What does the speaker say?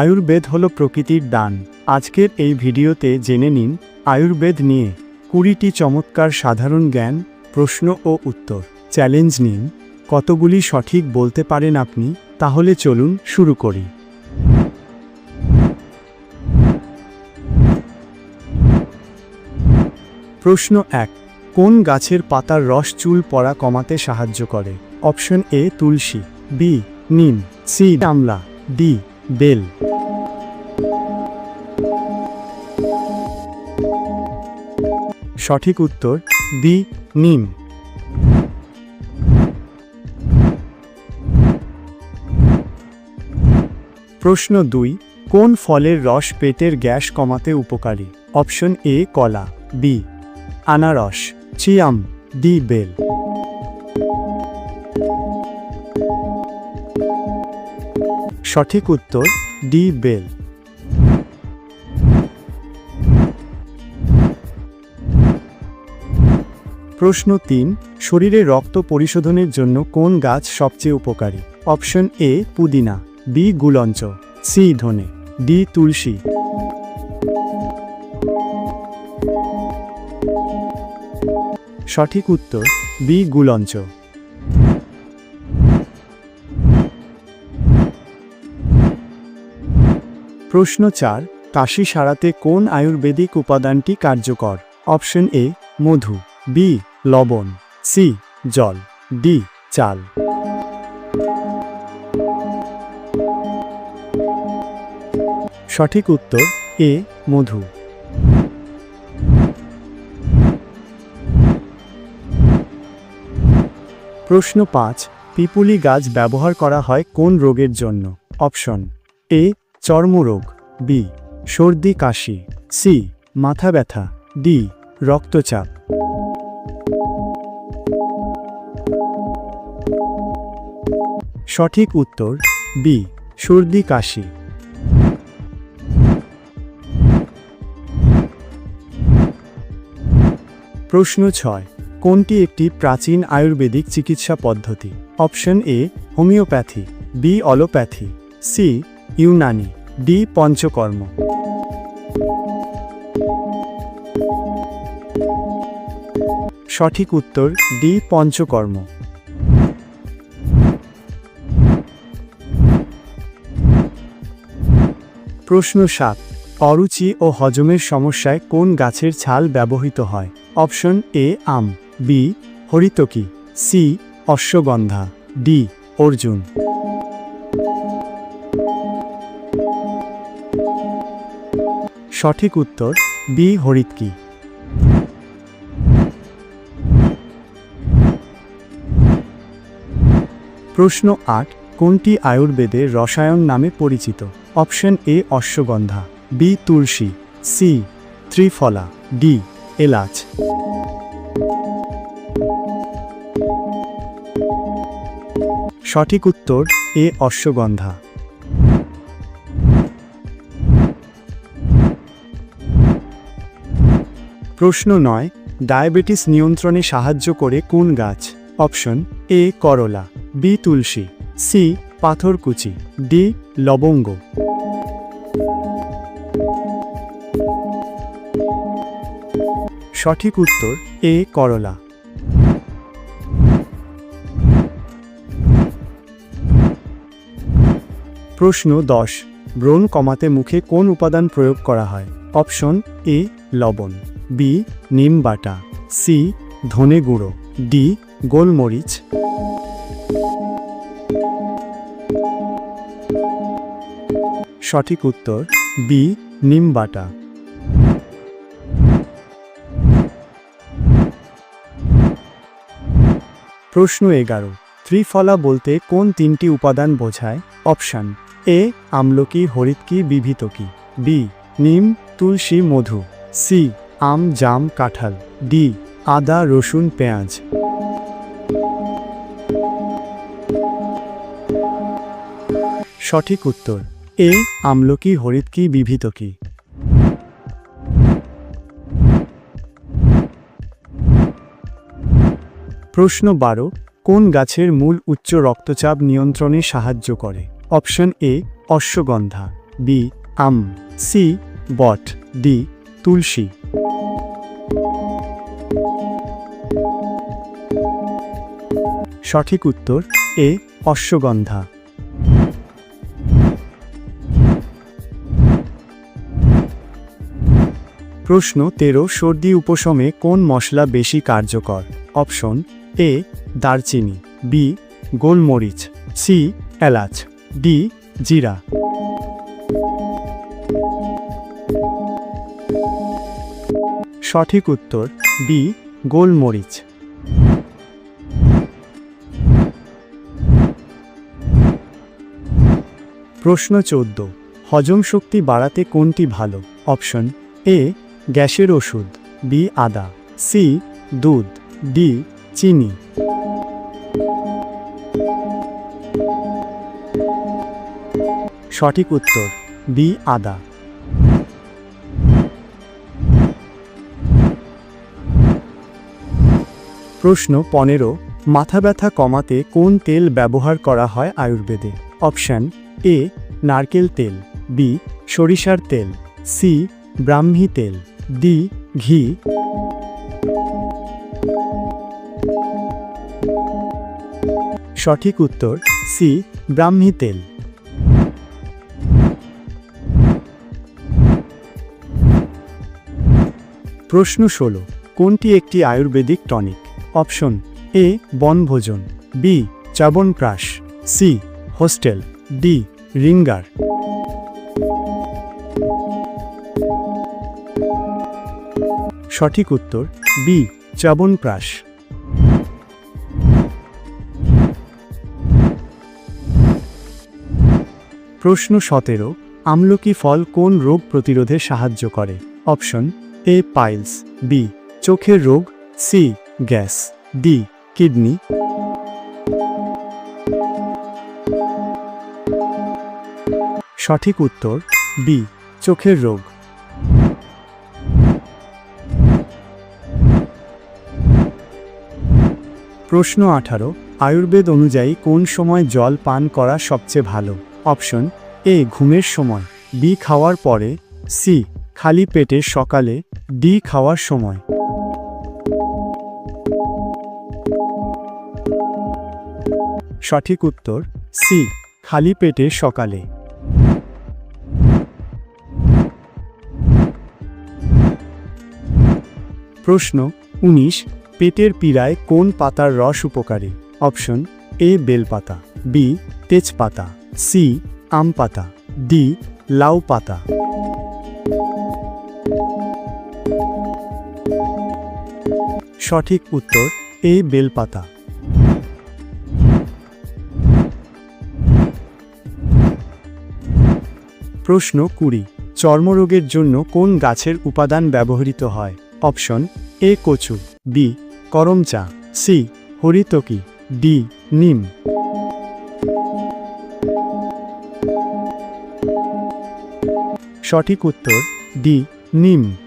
আয়ুর্বেদ হলো প্রকৃতির দান। আজকের এই ভিডিওতে জেনে নিন, আয়ুর্বেদ নিয়ে কুড়িটি চমৎকার সাধারণ জ্ঞান, প্রশ্ন ও উত্তর। চ্যালেঞ্জ নিন, কতগুলি সঠিক বলতে পারেন আপনি? তাহলে চলুন শুরু করি। প্রশ্ন এক, কোন গাছের পাতার রস চুল পড়া কমাতে সাহায্য করে? অপশন এ, তুলসী। বি, নিম। সি আমলা ডি বেল। সঠিক উত্তর, দি, নিম। প্রশ্ন দুই, কোন ফলের রস পেটের গ্যাস কমাতে উপকারী? অপশন এ, কলা। বি, আনারস। চিয়াম ডি বেল। সঠিক উত্তর ডি বেল। প্রশ্ন তিন, শরীরে রক্ত পরিশোধনের জন্য কোন গাছ সবচেয়ে উপকারী? অপশন এ, পুদিনা, বি, গুলঞ্চ, সি, ধনে, ডি, তুলসী। সঠিক উত্তর, বি, গুলঞ্চ। প্রশ্ন চার, কাশি সারাতে কোন আয়ুর্বেদিক উপাদানটি কার্যকর? অপশন এ, মধু, বি, লবণ, সি, জল, ডি, চাল। সঠিক উত্তর, এ, মধু। প্রশ্ন পাঁচ, পিপুলি গাছ ব্যবহার করা হয় কোন রোগের জন্য? অপশন, এ চর্মরোগ, বি, সর্দি, কাশি, সি, মাথা ব্যথা, ডি, রক্তচাপ। সঠিক উত্তর, বি, সর্দি, কাশি। প্রশ্ন ছয়, কোনটি একটি প্রাচীন আয়ুর্বেদিক চিকিৎসা পদ্ধতি? Option A, homeopathy, B allopathy C Unani, D panchakarma. সঠিক উত্তর, ডি পঞ্চকর্ম। প্রশ্ন সাত, অরুচি ও হজমের সমস্যায় কোন গাছের ছাল ব্যবহৃত হয়? অপশন এ, আম, বি, হরিতকি, সি, অশ্বগন্ধা, ডি, অর্জুন। সঠিক উত্তর, বি হরিতকি প্রশ্ন আট, কোনটি আয়ুর্বেদে রসায়ন নামে পরিচিত? অপশন এ, অশ্বগন্ধা, বি, তুলসী, সি, ত্রিফলা, ডি, এলাচ। সঠিক উত্তর, এ, অশ্বগন্ধা। প্রশ্ন নয়, ডায়াবেটিস নিয়ন্ত্রণে সাহায্য করে কোন গাছ? অপশন, এ, করলা, বি, তুলসী, সি, পাথরকুচি, ডি, লবঙ্গ। সঠিক উত্তর, এ, করলা। প্রশ্ন দশ, ব্রণ কমাতে মুখে কোন উপাদান প্রয়োগ করা হয়? অপশন, এ, লবণ। বি নিম বাটা সি ধনে গুঁড়ো ডি গোলমরিচ। সঠিক উত্তর বি নিম বাটা। প্রশ্ন এগারো, ত্রিফলা বলতে কোন তিনটি উপাদান বোঝায়? অপশান এ আমলকি, হরিৎকি, বিভীতকি। বি নিম, তুলসী, মধু। সি আম, জাম, কাঁঠাল, ডি, আদা, রসুন, পেঁয়াজ। সঠিক উত্তর, এ, আমলকি হরিৎকি বিভীতকি। প্রশ্ন বারো, কোন গাছের মূল উচ্চ রক্তচাপ নিয়ন্ত্রণে সাহায্য করে? অপশন এ, অশ্বগন্ধা, বি, আম, সি, বট, ডি, তুলসী। সঠিক উত্তর এ, অশ্বগন্ধা। প্রশ্ন তেরো, সর্দি উপশমে কোন মশলা বেশি কার্যকর? অপশন এ, দারচিনি, বি, গোলমরিচ, সি, এলাচ, ডি, জিরা। সঠিক উত্তর বি, গোলমরিচ। প্রশ্ন চোদ্দ। হজম শক্তি বাড়াতে কোনটি ভালো? অপশন এ, গ্যাসের ওষুধ, বি, আদা, সি, দুধ, ডি, চিনি। সঠিক উত্তর, বি, আদা। প্রশ্ন পনেরো। মাথা ব্যথা কমাতে কোন তেল ব্যবহার করা হয় আয়ুর্বেদে? অপশন এ, নারকেল তেল, বি, সরিষার তেল, সি, ব্রাহ্মী তেল, ডি, ঘি। সঠিক উত্তর, সি, ব্রাহ্মী তেল। প্রশ্ন ষোলো, কোনটি একটি আয়ুর্বেদিক টনিক? অপশন, এ, বনভোজন, B Chyawanprash C, hostel. D Ringer. সঠিক উত্তর, বি চাবনপ্রাশ প্রশ্ন সতেরো, আমলকি ফল কোন রোগ প্রতিরোধে সাহায্য করে? অপশন, এ, পাইলস। বি, চোখের রোগ। C, gas. D, kidney. সঠিক উত্তর বি চোখের রোগ। প্রশ্ন আঠারো, আয়ুর্বেদ অনুযায়ী কোন সময় জল পান করা সবচেয়ে ভালো? অপশন, এ, ঘুমের সময়, বি, খাওয়ার পরে, সি, খালি পেটে সকালে, ডি, খাওয়ার সময়। সঠিক উত্তর, সি খালি পেটে সকালে। প্রশ্ন উনিশ, পেটের পীড়ায় কোন পাতার রস উপকারী? অপশন এ, বেলপাতা, বি, তেজপাতা, সি আম পাতা ডি লাউ পাতা সঠিক উত্তর এ, বেলপাতা। প্রশ্ন কুড়ি, চর্মরোগের জন্য কোন গাছের উপাদান ব্যবহৃত হয়? অপশন, এ কচু, বি করমচা সি, হরিতকি, ডি, নিম। সঠিক উত্তর, ডি, নিম।